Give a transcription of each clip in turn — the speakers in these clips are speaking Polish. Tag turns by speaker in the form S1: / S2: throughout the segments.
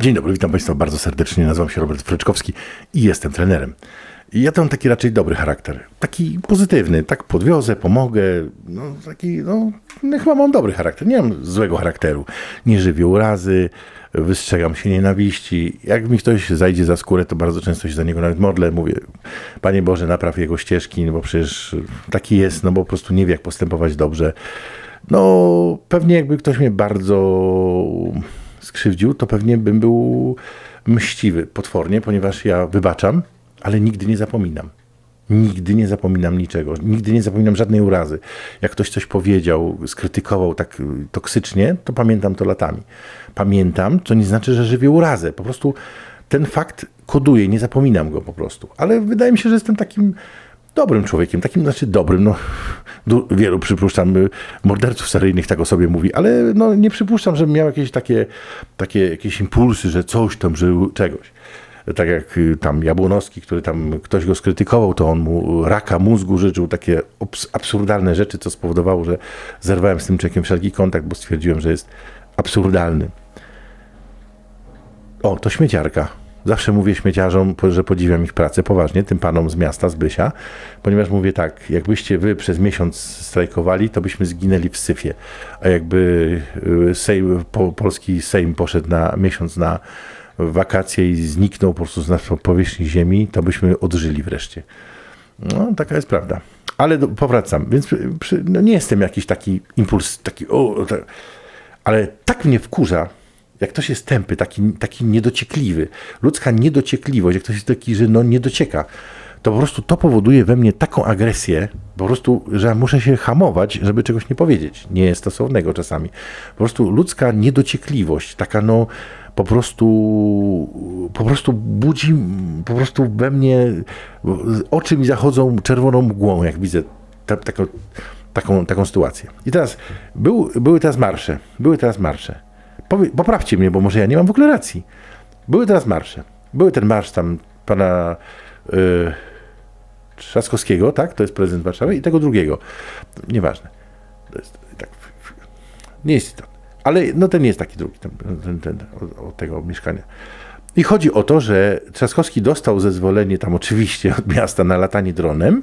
S1: Dzień dobry, witam Państwa bardzo serdecznie. Nazywam się Robert Fryczkowski i jestem trenerem. Ja mam taki raczej dobry charakter, taki pozytywny, tak podwiozę, pomogę, no taki, no, no chyba mam dobry charakter, nie mam złego charakteru. Nie żywię urazy, wystrzegam się nienawiści. Jak mi ktoś zajdzie za skórę, to bardzo często się za niego nawet modlę, mówię, Panie Boże, napraw jego ścieżki, no bo przecież taki jest, no bo po prostu nie wie, jak postępować dobrze. No, pewnie jakby ktoś mnie bardzo skrzywdził, to pewnie bym był mściwy potwornie, ponieważ ja wybaczam, ale nigdy nie zapominam. Nigdy nie zapominam niczego, nigdy nie zapominam żadnej urazy. Jak ktoś coś powiedział, skrytykował tak y, toksycznie, to pamiętam to latami. Pamiętam, to nie znaczy, że żywię urazę. Po prostu ten fakt koduję, nie zapominam go po prostu. Ale wydaje mi się, że jestem takim dobrym człowiekiem, takim znaczy dobrym, no wielu przypuszczam y, morderców seryjnych tak o sobie mówi, ale no nie przypuszczam, żebym miał jakieś takie, takie jakieś impulsy, że coś tam, że czegoś. Tak jak y, tam Jabłonowski, który tam ktoś go skrytykował, to on mu raka mózgu życzył, takie absurdalne rzeczy, co spowodowało, że zerwałem z tym człowiekiem wszelki kontakt, bo stwierdziłem, że jest absurdalny. O, to śmieciarka. Zawsze mówię śmieciarzom, że podziwiam ich pracę, poważnie, tym panom z miasta, z Bysia, ponieważ mówię tak, jakbyście wy przez miesiąc strajkowali, to byśmy zginęli w syfie. A jakby y, Sejm, po, polski Sejm poszedł na miesiąc na wakacje i zniknął po prostu z nas powierzchni ziemi, to byśmy odżyli wreszcie. No, taka jest prawda. Ale do, powracam, więc przy, przy, no nie jestem jakiś taki impuls, taki o, tak, ale tak mnie wkurza, jak ktoś jest tępy, taki, taki niedociekliwy, ludzka niedociekliwość, jak ktoś jest taki, że no nie docieka, to po prostu to powoduje we mnie taką agresję, po prostu, że muszę się hamować, żeby czegoś nie powiedzieć. Nie jest stosownego czasami. Po prostu ludzka niedociekliwość, taka no po prostu, po prostu budzi po prostu we mnie, oczy mi zachodzą czerwoną mgłą, jak widzę ta, taką, taką, taką sytuację. I teraz był, były teraz marsze, były teraz marsze. Powie, poprawcie mnie, bo może ja nie mam w ogóle racji. Były teraz marsze. Były ten marsz tam pana y, Trzaskowskiego, tak? To jest prezydent Warszawy i tego drugiego. Nieważne. To jest tak. Nie jest to. Ale no ten nie jest taki drugi, ten, ten, ten, od tego mieszkania. I chodzi o to, że Trzaskowski dostał zezwolenie tam oczywiście od miasta na latanie dronem,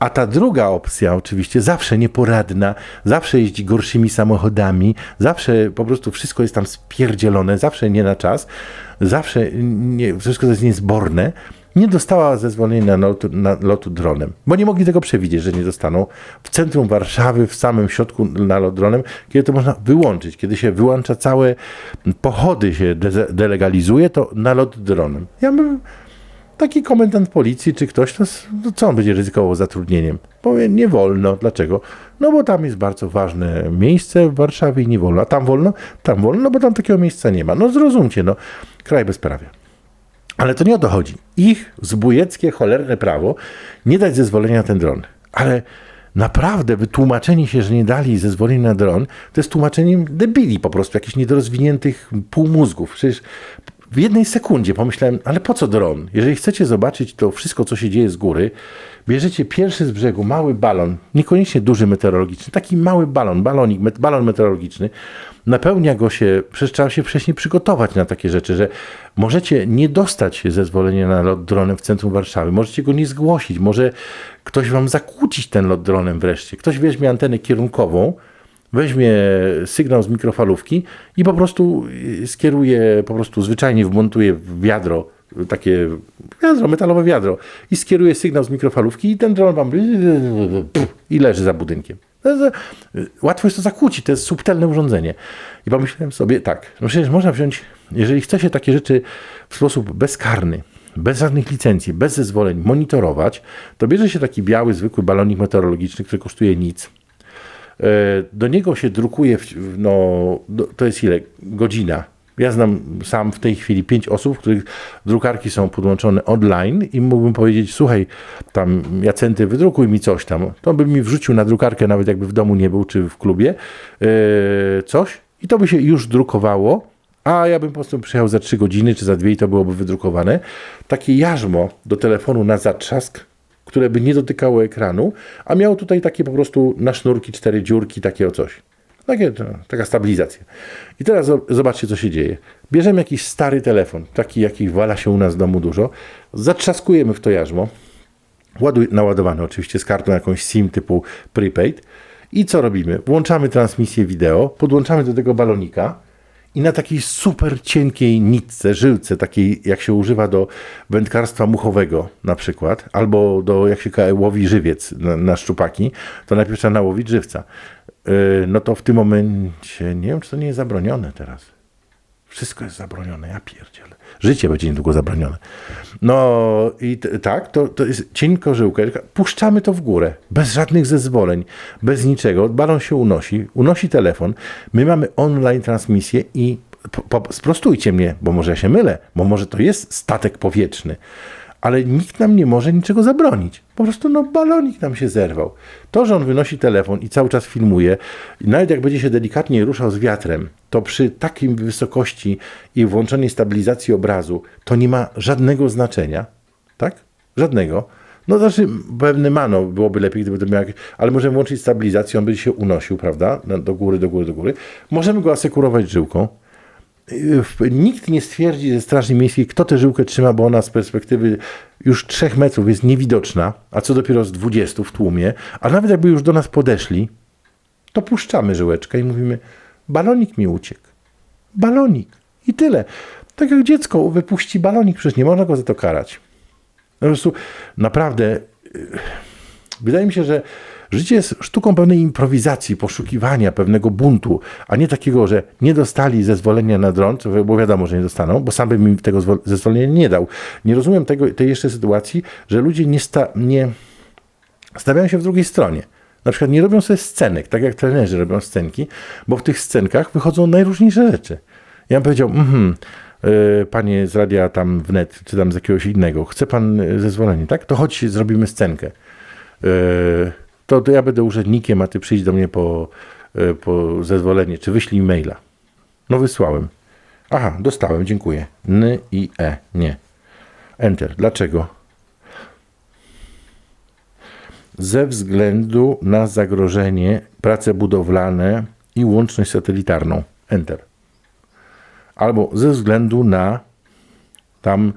S1: a ta druga opcja, oczywiście, zawsze nieporadna, zawsze jeździ gorszymi samochodami, zawsze po prostu wszystko jest tam spierdzielone, zawsze nie na czas, zawsze nie, wszystko jest niezborne, nie dostała zezwolenia na lotu, na lotu dronem, bo nie mogli tego przewidzieć, że nie dostaną. W centrum Warszawy, w samym środku na lot dronem, kiedy to można wyłączyć, kiedy się wyłącza całe pochody się de- delegalizuje, to na lot dronem. Ja bym taki komendant policji czy ktoś, to co on będzie ryzykował zatrudnieniem? Powie, nie wolno. Dlaczego? No bo tam jest bardzo ważne miejsce w Warszawie i nie wolno. A tam wolno? Tam wolno, no bo tam takiego miejsca nie ma. No zrozumcie, no. Kraj bezprawia. Ale to nie o to chodzi. Ich zbójeckie, cholerne prawo nie dać zezwolenia na ten dron. Ale naprawdę wytłumaczenie się, że nie dali zezwolenia na dron, to jest tłumaczeniem debili po prostu, jakichś niedorozwiniętych półmózgów. Przecież w jednej sekundzie pomyślałem, ale po co dron? Jeżeli chcecie zobaczyć to wszystko, co się dzieje z góry, bierzecie pierwszy z brzegu mały balon, niekoniecznie duży meteorologiczny, taki mały balon, balonik, met- balon meteorologiczny, napełnia go się, przecież trzeba się wcześniej przygotować na takie rzeczy, że możecie nie dostać zezwolenia na lot dronem w centrum Warszawy, możecie go nie zgłosić, może ktoś wam zakłócić ten lot dronem wreszcie, ktoś weźmie antenę kierunkową, weźmie sygnał z mikrofalówki i po prostu y, skieruje, po prostu zwyczajnie wmontuje w wiadro, y, takie wiadro, metalowe wiadro i skieruje sygnał z mikrofalówki i ten dron wam i leży za budynkiem. Y, Łatwo jest to zakłócić, to jest subtelne urządzenie. I pomyślałem sobie, tak, no przecież można wziąć, jeżeli chce się takie rzeczy w sposób bezkarny, bez żadnych licencji, bez zezwoleń monitorować, to bierze się taki biały, zwykły balonik meteorologiczny, który kosztuje nic. E, Do niego się drukuje, no, to jest ile? Godzina. Ja znam sam w tej chwili pięć osób, których drukarki są podłączone online i mógłbym powiedzieć, słuchaj, tam Jacenty, wydrukuj mi coś tam. To bym mi wrzucił na drukarkę, nawet jakby w domu nie był, czy w klubie, e, coś i to by się już drukowało, a ja bym po prostu przyjechał za trzy godziny, czy za dwie i to byłoby wydrukowane. Takie jarzmo do telefonu na zatrzask, które by nie dotykało ekranu, a miało tutaj takie po prostu na sznurki cztery dziurki, takie o coś. Takie, to, taka stabilizacja. I teraz zo- zobaczcie, co się dzieje. Bierzemy jakiś stary telefon, taki jaki wala się u nas w domu dużo, zatrzaskujemy w to jarzmo, ładuj, naładowany oczywiście z kartą jakąś SIM typu prepaid. I co robimy? Włączamy transmisję wideo, podłączamy do tego balonika i na takiej super cienkiej nitce, żyłce, takiej jak się używa do wędkarstwa muchowego na przykład, albo do jak się łowi żywiec na, na szczupaki, to najpierw trzeba nałowić żywca. Yy, no to w tym momencie, nie wiem czy to nie jest zabronione teraz. Wszystko jest zabronione, ja pierdzielę. Życie będzie niedługo zabronione. No i tak, to, to jest cienko żyłka. Puszczamy to w górę, bez żadnych zezwoleń, bez niczego. Balon się unosi, unosi telefon. My mamy online transmisję i po, po, sprostujcie mnie, bo może ja się mylę, bo może to jest statek powietrzny. Ale nikt nam nie może niczego zabronić. Po prostu no, balonik nam się zerwał. To, że on wynosi telefon i cały czas filmuje, nawet jak będzie się delikatnie ruszał z wiatrem, to przy takim wysokości i włączonej stabilizacji obrazu, to nie ma żadnego znaczenia. Tak? Żadnego. No znaczy, pewny mano, byłoby lepiej, gdyby to miał jakieś, ale możemy włączyć stabilizację, on by się unosił, prawda? Do góry, do góry, do góry. Możemy go asekurować żyłką. W- Nikt nie stwierdzi ze Straży Miejskiej, kto tę żyłkę trzyma, bo ona z perspektywy już 3 metrów jest niewidoczna, a co dopiero z 20 w tłumie. A nawet jakby już do nas podeszli, to puszczamy żyłeczkę i mówimy: balonik mi uciekł. Balonik. I tyle. Tak jak dziecko wypuści balonik, przecież nie można go za to karać. Po prostu naprawdę yy, wydaje mi się, że życie jest sztuką pewnej improwizacji, poszukiwania pewnego buntu, a nie takiego, że nie dostali zezwolenia na dron, bo wiadomo, że nie dostaną, bo sam bym im tego zwo- zezwolenia nie dał. Nie rozumiem tego, tej jeszcze sytuacji, że ludzie nie, sta, nie stawiają się w drugiej stronie. Na przykład nie robią sobie scenek, tak jak trenerzy robią scenki, bo w tych scenkach wychodzą najróżniejsze rzeczy. Ja bym powiedział, mhm, y, panie z radia tam wnet, czy tam z jakiegoś innego, chce pan y, zezwolenie, tak? To chodź, zrobimy scenkę. Y, to, to ja będę urzędnikiem, a ty przyjdź do mnie po, y, po zezwolenie, czy wyślij maila. No wysłałem. Aha, dostałem, dziękuję. N i E, nie. Enter. Dlaczego? ze względu na zagrożenie, prace budowlane i łączność satelitarną. Enter. Albo ze względu na tam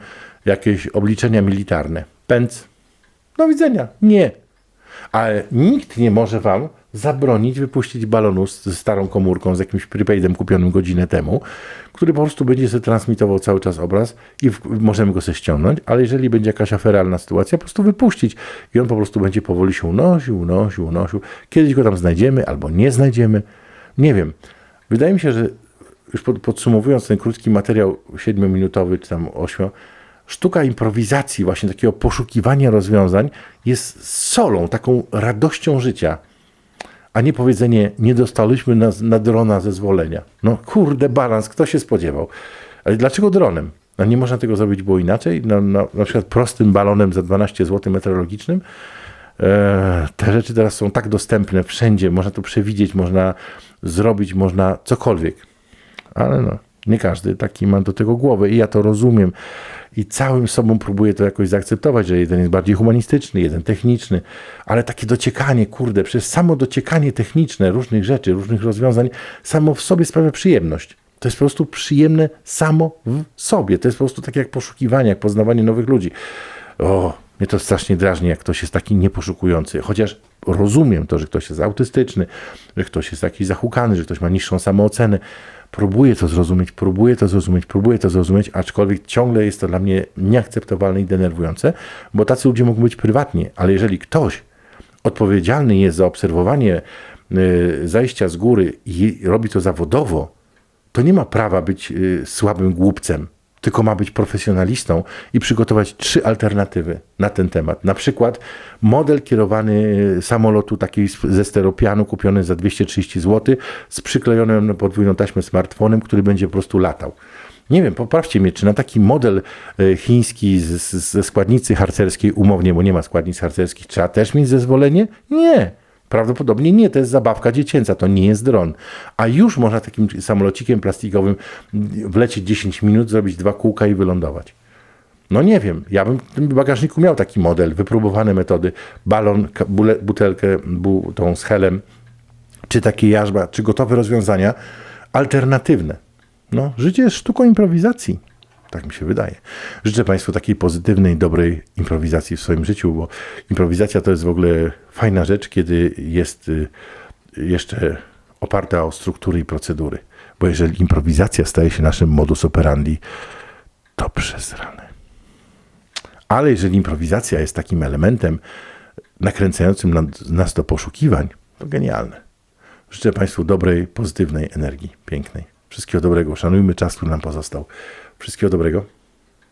S1: jakieś obliczenia militarne. Pędz. Do widzenia. Nie. Ale nikt nie może wam zabronić wypuścić balonu z, starą komórką, z jakimś prepaidem kupionym godzinę temu, który po prostu będzie sobie transmitował cały czas obraz i w, możemy go sobie ściągnąć, ale jeżeli będzie jakaś aferalna sytuacja, po prostu wypuścić i on po prostu będzie powoli się unosił, unosił, unosił. Kiedyś go tam znajdziemy albo nie znajdziemy. Nie wiem. Wydaje mi się, że już pod, podsumowując ten krótki materiał, 7-minutowy czy tam 8, sztuka improwizacji, właśnie takiego poszukiwania rozwiązań jest solą, taką radością życia, a nie powiedzenie, nie dostaliśmy na, na drona zezwolenia. No kurde, balans, kto się spodziewał? Ale dlaczego dronem? A nie można tego zrobić było inaczej? No, no, na przykład prostym balonem za 12 zł meteorologicznym? E, te rzeczy teraz są tak dostępne wszędzie, można to przewidzieć, można zrobić, można cokolwiek. Ale no, nie każdy taki ma do tego głowę i ja to rozumiem. I całym sobą próbuję to jakoś zaakceptować, że jeden jest bardziej humanistyczny, jeden techniczny, ale takie dociekanie, kurde, przez samo dociekanie techniczne różnych rzeczy, różnych rozwiązań, samo w sobie sprawia przyjemność. To jest po prostu przyjemne samo w sobie. To jest po prostu takie jak poszukiwanie, jak poznawanie nowych ludzi. O, mnie to strasznie drażni, jak ktoś jest taki nieposzukujący. Chociaż rozumiem to, że ktoś jest autystyczny, że ktoś jest jakiś zahukany, że ktoś ma niższą samoocenę. Próbuję to zrozumieć, próbuję to zrozumieć, próbuję to zrozumieć, aczkolwiek ciągle jest to dla mnie nieakceptowalne i denerwujące, bo tacy ludzie mogą być prywatnie, ale jeżeli ktoś odpowiedzialny jest za obserwowanie y, zajścia z góry i robi to zawodowo, to nie ma prawa być y, słabym głupcem, tylko ma być profesjonalistą i przygotować trzy alternatywy na ten temat. Na przykład model kierowany samolotu takiej z- ze steropianu kupiony za 230 zł z przyklejonym na podwójną taśmę smartfonem, który będzie po prostu latał. Nie wiem, poprawcie mnie, czy na taki model e, chiński ze składnicy harcerskiej, umownie, bo nie ma składnic harcerskich, trzeba też mieć zezwolenie? Nie. Prawdopodobnie nie, to jest zabawka dziecięca, to nie jest dron. A już można takim samolocikiem plastikowym wlecieć 10 minut, zrobić dwa kółka i wylądować. No nie wiem, ja bym w tym bagażniku miał taki model, wypróbowane metody, balon, butelkę bu, tą z helem, czy takie jarzma, czy gotowe rozwiązania alternatywne. No, życie jest sztuką improwizacji. Tak mi się wydaje. Życzę Państwu takiej pozytywnej, dobrej improwizacji w swoim życiu, bo improwizacja to jest w ogóle fajna rzecz, kiedy jest y, jeszcze oparta o struktury i procedury. Bo jeżeli improwizacja staje się naszym modus operandi, to przez ranę. Ale jeżeli improwizacja jest takim elementem nakręcającym nas- nas do poszukiwań, to genialne. Życzę Państwu dobrej, pozytywnej energii, pięknej. Wszystkiego dobrego. Szanujmy czas, który nam pozostał. Wszystkiego dobrego.